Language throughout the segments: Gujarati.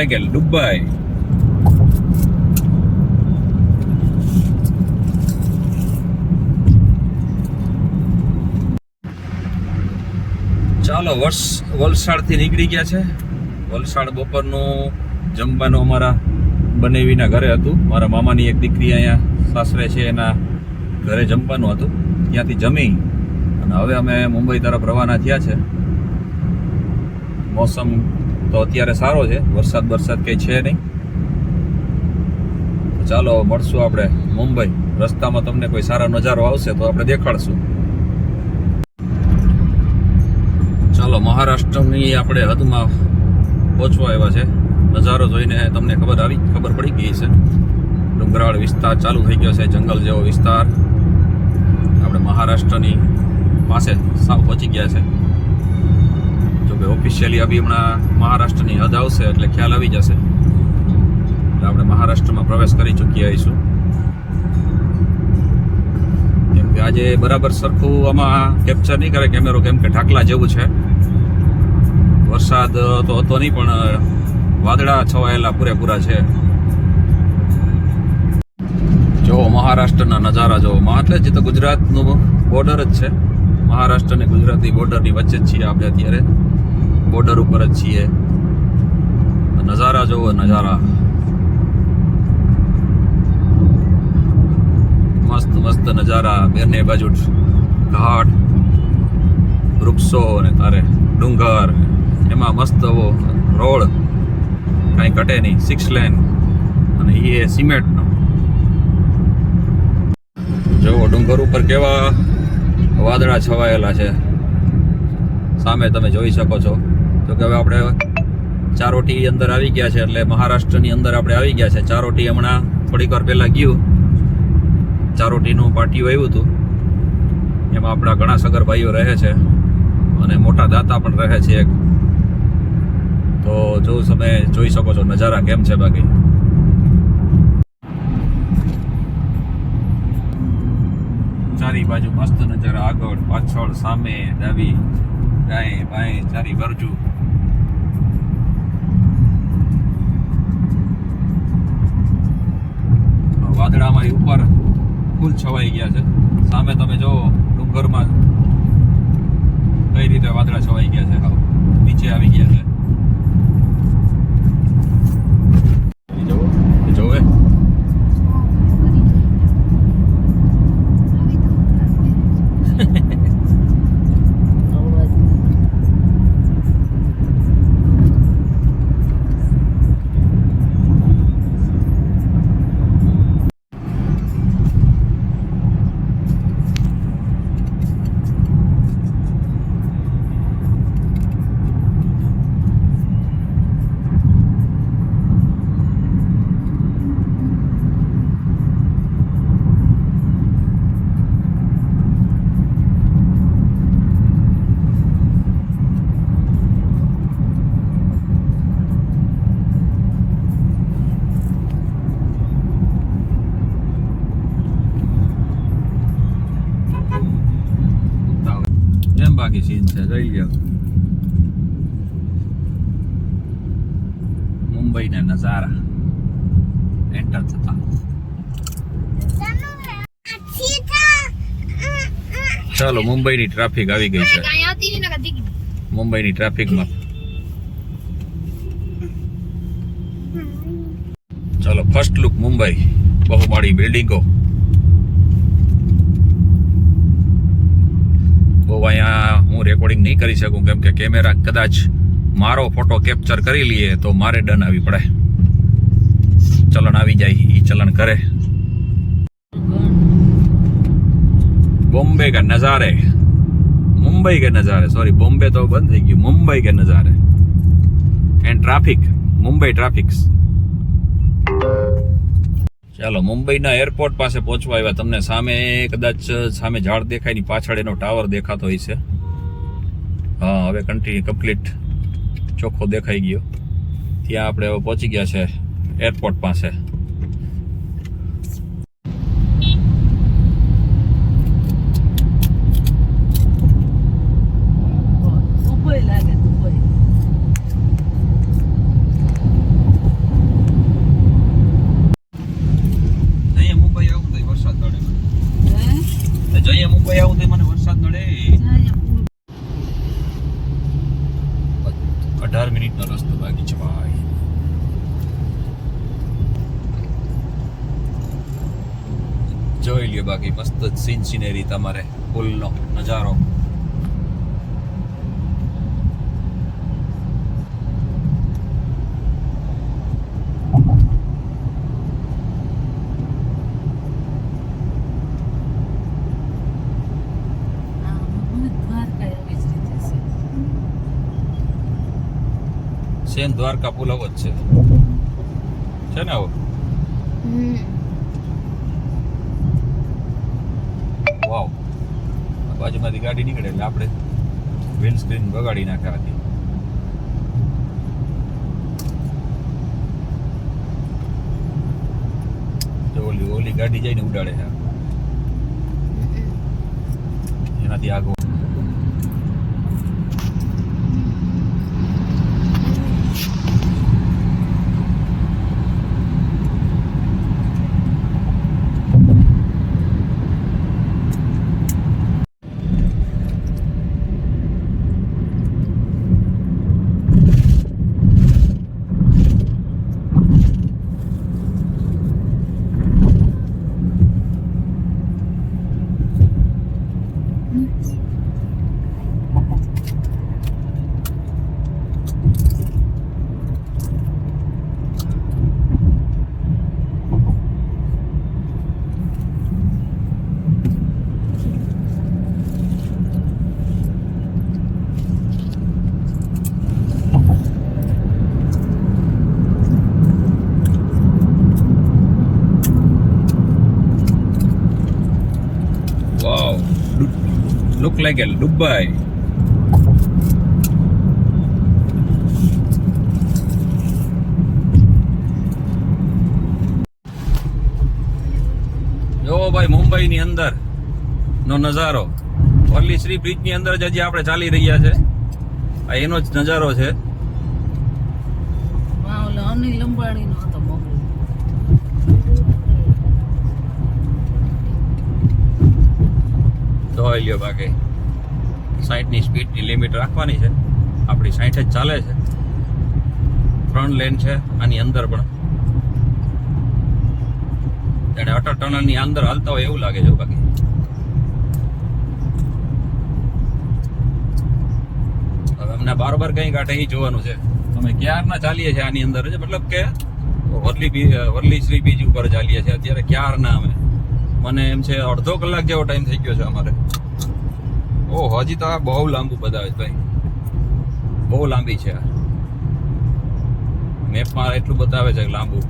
લાગેલ દુબઈ ચાલો, વર્ષ, વલસાડથી નીકળી ગયા છે. વલસાડ બપોરનું જમવાનું અમારા બનેવીના ઘરે હતું. મારા મામાની એક દીકરી અહીંયા સાસરે છે, એના ઘરે જમવાનું હતું. ત્યાંથી જમી અને હવે અમે મુંબઈ તરફ રવાના થયા છે. મોસમ તો અત્યારે સારો છે. વરસાદ વરસાદ કંઈ છે નહીં. ચાલો મળશું આપણે મુંબઈ. રસ્તામાં તમને કોઈ સારો નજારો આવશે તો આપણે દેખાડશું. ચાલો મહારાષ્ટ્રની આપણે હદમાં પહોંચવા આવ્યા છે. નજારો જોઈને તમને ખબર આવી, ખબર પડી ગઈ છે ડુંગરાળ વિસ્તાર ચાલુ થઈ ગયો છે, જંગલ જેવો વિસ્તાર. આપણે મહારાષ્ટ્રની પાસે સાવ પહોંચી ગયા છે. જો ઓફિશિયલી અભી હમણાં મહારાષ્ટ્રની હદ આવશે એટલે ખ્યાલ આવી જશે. એટલે આપણે મહારાષ્ટ્રમાં પ્રવેશ કરી ચૂક્યા આવીશું. કેમ કે આજે બરાબર સરખું આમાં કેપ્ચર નહીં કરે કેમેરો કેમ કે ઢાકલા જેવું છે. વરસાદ તો હતો નહીં, પણ વાદળા છવાયેલા પૂરેપૂરા છે. જો મહારાષ્ટ્રના નજારા જો એટલે જ તો ગુજરાતનું બોર્ડર જ છે. મહારાષ્ટ્ર અને ગુજરાતની બોર્ડરની વચ્ચે જ છીએ આપણે અત્યારે. બોર્ડર ઉપર જ છીએ. નજારા જોવો, નજારા. મસ્ત મસ્ત નજારા. બંને બાજુ ઘાટ, વૃક્ષો અને તારે ડુંગર. એમાં મસ્ત એવો રોડ. કાંઈ ઘટે નહીં. સિક્સ લેન અને એ સિમેન્ટનો. જુઓ, ડુંગર ઉપર કેવા વાદળા છવાયેલા છે. સામે તમે જોઈ શકો છો. તો કે હવે આપણે ચારોટી અંદર આવી ગયા છે એટલે મહારાષ્ટ્રની અંદર આપણે આવી ગયા છે. ચારોટી હમણાં થોડીક વાર પહેલાં ગયું. ચારોટીનું પાટિયું આવ્યું હતું. એમાં આપણા ઘણા સગર ભાઈઓ રહે છે અને મોટા દાતા પણ રહે છે એક. તો જો તમે જોઈ શકો છો નજારા કેમ છે બાકી? ચારી બાજુ મસ્ત નજારા આગળ, પાછળ, સામે, ડાબી દાएं બાય, ચારી બાજુ વાદળા અમારી ઉપર ફૂલ છવાઈ ગયા છે. સામે તમે જો ડુંગરમાં કઈ રીતે વાદળા છવાઈ ગયા છે. નીચે આવી ગયા છે. ચાલો મુંબઈની ટ્રાફિક આવી ગઈ છે. મુંબઈની ટ્રાફિકમાં. ચાલો ફર્સ્ટ લુક મુંબઈ. બહુમાળી બિલ્ડિંગો બહુ અહીંયા હું રેકોર્ડિંગ નહીં કરી શકું કેમ કે કેમેરા કદાચ મારો ફોટો કેપ્ચર કરી લઈએ તો મારે ડન આવી પડે. ચલણ આવી જાય એ ચલણ કરે. બોમ્બે કે નજારે. મુંબઈ કે નજારે સોરી બોમ્બે તો બંધ થઈ ગયું. મુંબઈ કે નજારે. એન્ડ ટ્રાફિક મુંબઈ ટ્રાફિક્સ ચાલો, મુંબઈના એરપોર્ટ પાસે પહોંચવા આવ્યા. તમને સામે કદાચ, સામે ઝાડ દેખાયની પાછળ એનો ટાવર દેખાતો હોય છે. હા, હવે કન્ટિન્યુ કમ્પ્લીટ ચોખ્ખો દેખાઈ ગયો. ત્યાં આપણે હવે પહોંચી ગયા છે એરપોર્ટ પાસે અહીંયા મુંબઈ આવું તો મને વરસાદ નડે અઢાર મિનિટનો રસ્તો બાકી છે ભાઈ જોઈ લ્યો બાકી મસ્ત સીન સિનેરી તમારે પુલનો નજારો સેન દ્વારકા પુલ જ છે. છે ને આવો? વાવ. બાજુમાંથી ગાડી નીકળે એટલે આપણે વિન્ડ સ્ક્રીન બગાડી નાખે આખી. ઓલી ઓલી ગાડી જઈને ઉડાડે છે. એનાથી આગળ Like Dubai. જો ભાઈ મુંબઈ ની અંદર નો નજારો. વલ્લી શ્રી બ્રિજની અંદર જ હજી આપણે ચાલી રહ્યા છે. આ એનો જ નજારો છે. અનિલ અંબાણી નો હતો મોકલો જોઈ લ્યો બાકી. સાઠ સ્પીડની લિમિટ રાખવાની છે. આપણી સાઠ જ ચાલે છે. ત્રણ લેન છે, આની અંદર પણ. જાણે અટલ ટનલની અંદર હાલતા હોય એવું લાગે છે બાકી. અમને બારોબાર કઈ કાંઠે ઈ જોવાનું છે. અમે ક્યારના ચાલીએ છીએ આની અંદર, મતલબ કે વરલી વરલી શ્રી બીજ ઉપર ચાલીએ છીએ. અત્યારે ક્યારના અમે? મને એમ છે અડધો કલાક જેવો ટાઈમ થઈ ગયો છે અમારે. ઓહ, હજી તો આ બહુ લાંબુ બતાવે ભાઈ. બહુ લાંબી છે મેપમાં એટલું બતાવે છે લાંબુ.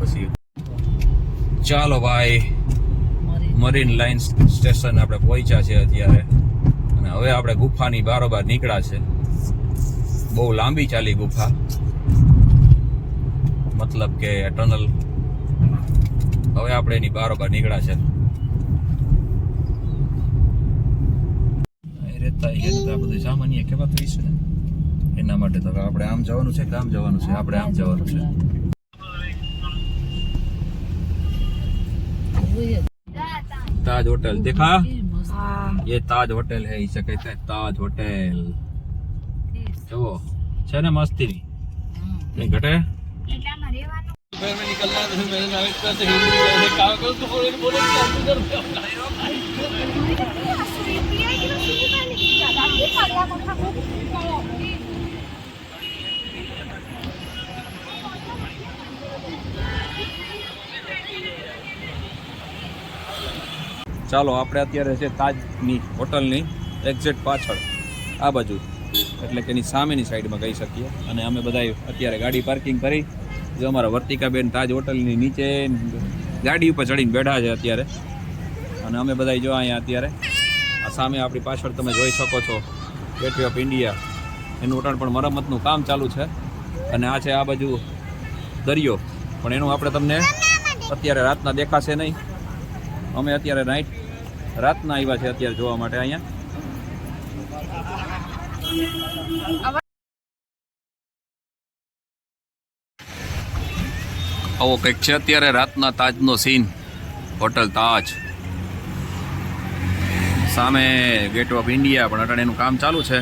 પછી ચાલો ભાઈ મરીન લાઇન સ્ટેશન આપણે પહોંચ્યા છે અત્યારે. અને હવે આપણે ગુફાની બારોબાર નીકળ્યા છે. બહુ લાંબી ચાલી ગુફા. મતલબ કે ટનલ. હવે આપણે એની બારોબાર નીકળ્યા છે. એ રેતા એ રેતા આ બધું સામાન્ય કેવા થઈ છે એના માટે તો હવે આપણે આમ જવાનું છે કે આમ જવાનું છે આપણે આમ જવાનું છે ताज होटल देखा ये ताज होटल है इसे कहते हैं ताज होटल जो છે ને મસ્તી ની કઈ ઘટે ચાલો, આપણે અત્યારે છે તાજની હોટલની એક્ઝેક્ટ પાછળ, આ બાજુ, એટલે કે એની સામેની સાઈડમાં કહી શકીએ. અને અમે બધા અત્યારે ગાડી પાર્કિંગ કરી, જો અમારા વર્તિકાબેન તાજ હોટલની નીચે ગાડી ઉપર ચડીને બેઠા છે અત્યારે. અને અમે બધા જો અહીંયા અત્યારે, આ સામે આપણી પાછળ તમે જોઈ શકો છો ગેટવે ઓફ ઇન્ડિયા એનું ઉટાણ પણ મરમ્મતનું કામ ચાલુ છે. અને આ છે આ બાજુ દરિયો. પણ એનું આપણે તમને અત્યારે રાતના દેખાશે નહીં. અમે અત્યારે નાઇટ રાતના આવ્યા છે અત્યારે જોવા માટે અહીંયા. આવો કંઈક છે અત્યારે રાતના તાજનો સીન હોટલ તાજ. સામે ગેટ ઓફ ઇન્ડિયા પણ અટાણે એનું કામ ચાલુ છે.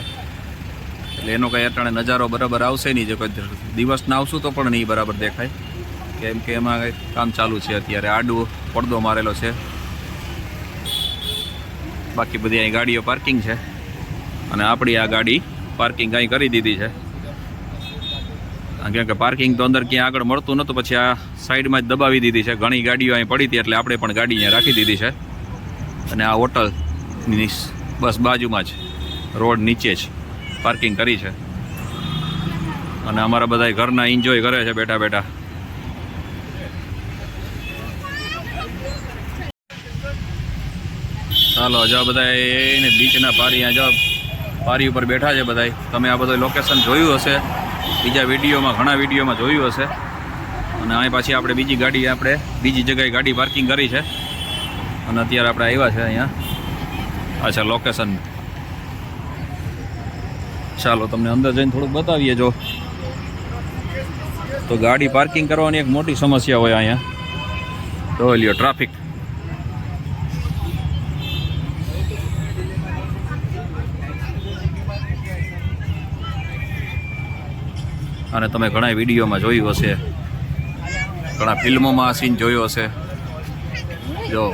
એટલે એનો કંઈ અટાણે નજારો બરાબર આવશે નહીં. જો કોઈ દિવસના આવશું તો પણ નહીં બરાબર દેખાય. કેમ કે એમાં કામ ચાલુ છે અત્યારે. આડું પડદો મારેલો છે. બાકી બધી અહીં ગાડીઓ પાર્કિંગ છે. અને આપણી આ ગાડી પાર્કિંગ અહીં કરી દીધી છે. કેમ કે પાર્કિંગ તો અંદર ક્યાં આગળ મળતું નહોતું, પછી આ સાઈડમાં જ દબાવી દીધી છે. ઘણી ગાડીઓ અહીં પડી હતી, એટલે આપણે પણ ગાડી અહીંયા રાખી દીધી છે. અને આ હોટલની બસ બાજુમાં જ, રોડ નીચે જ પાર્કિંગ કરી છે. અને અમારા બધા ઘરના એન્જોય કરે છે બેઠા બેઠા. ચાલો જો બધા એને બીચના પારી અહીંયા જો પારી ઉપર બેઠા છે બધા તમે આ બધું લોકેશન જોયું હશે. બીજા વિડીયોમાં, ઘણા વિડીયોમાં જોયું હશે. અને અહીં પાછી આપણે બીજી ગાડી, આપણે બીજી જગ્યાએ ગાડી પાર્કિંગ કરી છે. અને અત્યારે આપણે આવ્યા છે અહીંયા. અચ્છા લોકેશન ચાલો, તમને અંદર જઈને થોડુંક બતાવીએ, જો. તો ગાડી પાર્કિંગ કરવાની એક મોટી સમસ્યા હોય અહીંયા. તો લ્યો ટ્રાફિક અને તમે ઘણા વિડીયોમાં જોયું હશે. ઘણા ફિલ્મોમાં આ સીન જોયો હશે. જો.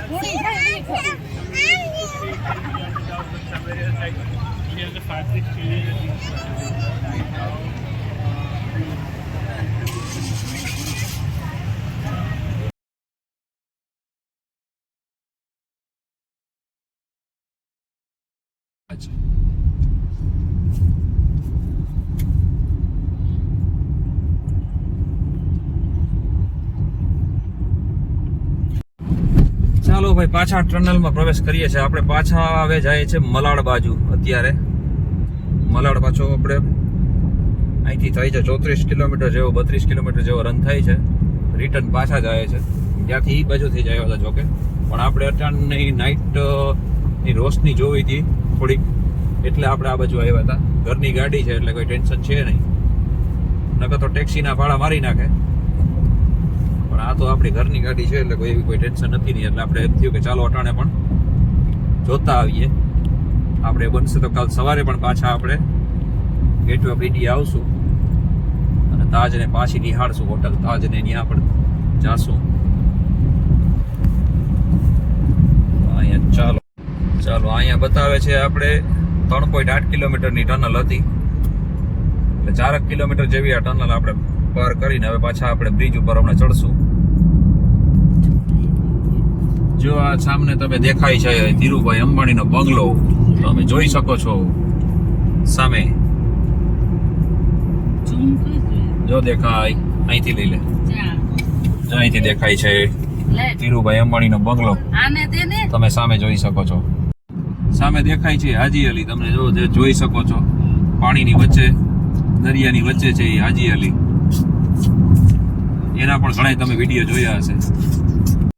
ચાલો ભાઈ, પાછા ટનલમાં પ્રવેશ કરીએ છીએ. આપણે પાછા હવે જઈએ છે મલાડ બાજુ અત્યારે. મલાડ પાછો આપણે અહીંથી થાય છે ચોત્રીસ કિલોમીટર જેવો, બત્રીસ કિલોમીટર જેવો રન થાય છે. રિટર્ન પાછા જાય છે. ત્યાંથી એ બાજુથી આવ્યા હતા જોકે પણ આપણે અત્યારની નાઇટની રોશની જોવી હતી થોડીક. એટલે આપણે આ બાજુ આવ્યા હતા. ઘરની ગાડી છે, એટલે કોઈ ટેન્શન છે નહીં. નકર તો ટેક્સીના ભાડા મારી નાખે. પણ આ તો આપણી ઘરની ગાડી છે એટલે કોઈ એવી કોઈ ટેન્શન નથી નહીં એટલે આપણે એમ થયું કે ચાલો અટાણે પણ જોતા આવીએ. આપણે બનશે તો કાલ સવારે પણ પાછા આપણે ગેટ ઓફ ઇન્ડિયા આવશું અને તાજને પાછી નિહાળશું હોટલ તાજને ત્યાં પણ જાશું. અહીંયા ચાલો ચાલો, અહીંયા બતાવે છે આપણે ત્રણ પોઈન્ટ આઠ કિલોમીટરની ટનલ હતી. એટલે ચારક કિલોમીટર જેવી આ ટનલ આપણે પાર કરીને હવે પાછા આપણે બ્રિજ ઉપર હમણાં ચડશું. જો આ સામને તમે દેખાય છે ધીરુભાઈ અંબાણીનો બંગલો. તમે જોઈ શકો છો. સામે. જો દેખાય અહીંથી લઈ લે. અહીંથી દેખાય છે. ધીરુભાઈ અંબાણીનો બંગલો. ને. તમે સામે જોઈ શકો છો. સામે દેખાય છે હાજી અલી. તમને જો જોઈ શકો છો પાણીની વચ્ચે દરિયાની વચ્ચે છે એ હાજી અલી. એના પણ ઘણા તમે વીડિયો જોયા હશે.